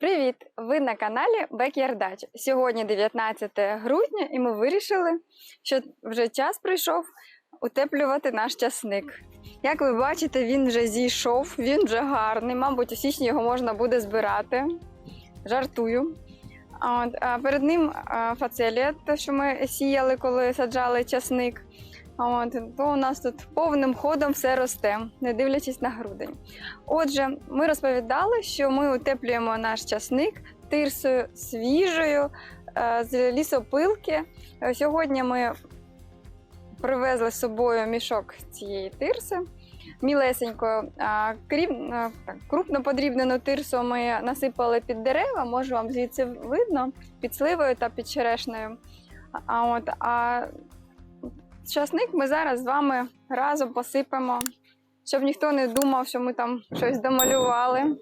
Привіт! Ви на каналі Backyard Dutch. Сьогодні 19 грудня, і ми вирішили, що вже час прийшов утеплювати наш часник. Як ви бачите, він вже зійшов, він вже гарний. Мабуть, у січні його можна буде збирати. Жартую. От, а перед ним а, фацелія, що ми сіяли, коли саджали часник. От, то у нас тут повним ходом все росте, не дивлячись на грудень. Отже, ми розповідали, що ми утеплюємо наш часник тирсою свіжою е, з лісопилки. Е, Сьогодні ми привезли з собою мішок цієї тирси. Мілесенькою а, так, крупно подрібнену тирсу ми насипали під дерева, може вам звідси видно, під сливою та під черешнею. А, от, а часник ми зараз з вами разом посипемо щоб ніхто не думав, що ми там щось домалювали.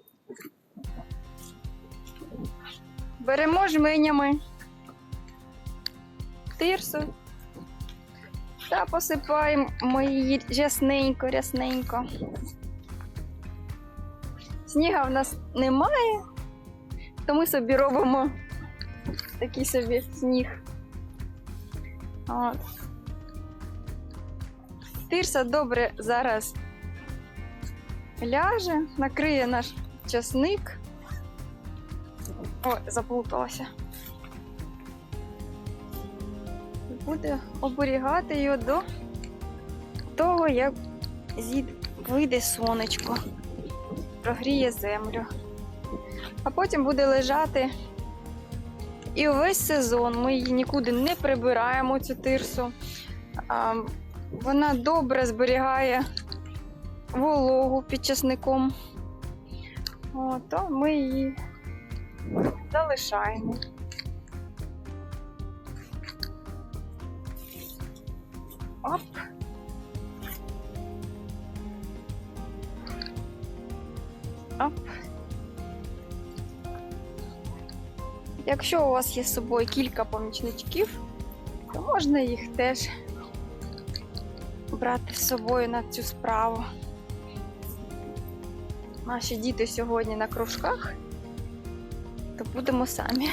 Беремо жменями тирсу та посипаємо її рясненько, рясненько. Сніга в нас немає, то ми собі робимо такий собі сніг. От. Тирса добре зараз ляже, накриє наш часник. Ой, заплуталася. Буде оберігати його до того, як вийде сонечко, прогріє землю. А потім буде лежати і увесь сезон. Ми її нікуди не прибираємо, цю тирсу. Вона добре зберігає вологу під часником. То ми її залишаємо. Оп. Оп. Якщо у вас є з собою кілька помічничків, то можна їх теж брати з собою на цю справу. Наші діти сьогодні на кружках, то будемо самі.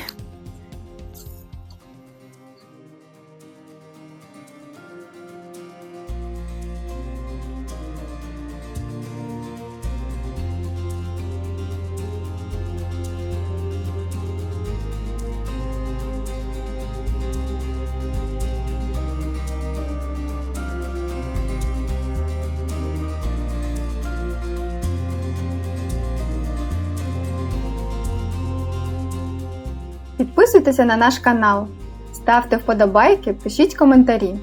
Підписуйтеся на наш канал, ставте вподобайки, пишіть коментарі.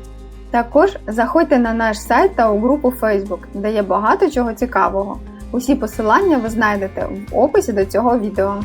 Також заходьте на наш сайт та у групу Facebook, де є багато чого цікавого. Усі посилання ви знайдете в описі до цього відео.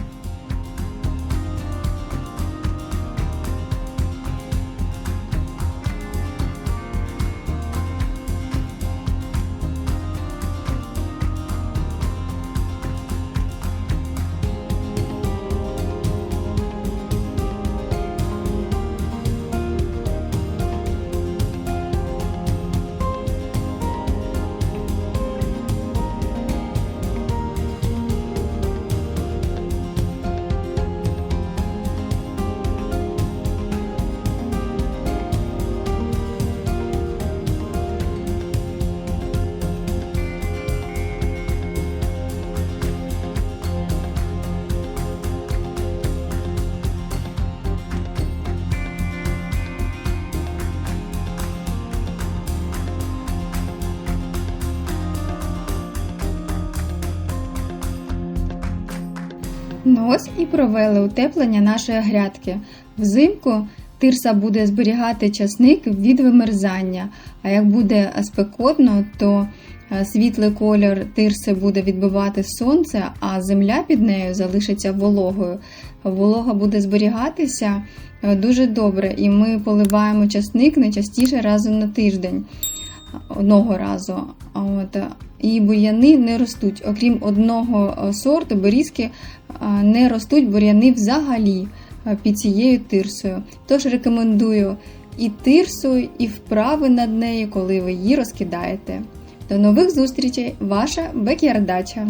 Ну ось і провели утеплення нашої грядки. Взимку тирса буде зберігати часник від вимерзання, а як буде спекотно, то е, світлий колір тирси буде відбивати сонце, а земля під нею залишиться вологою. Волога буде зберігатися е, дуже добре, і ми поливаємо часник найчастіше разом на тиждень одного разу. От. І бур'яни не ростуть. Окрім одного е, сорту, берізки е, не ростуть бур'яни взагалі е, під цією тирсою. Тож рекомендую і тирсу, і вправи над нею, коли ви її розкидаєте. До нових зустрічей! Ваша Бекярдача!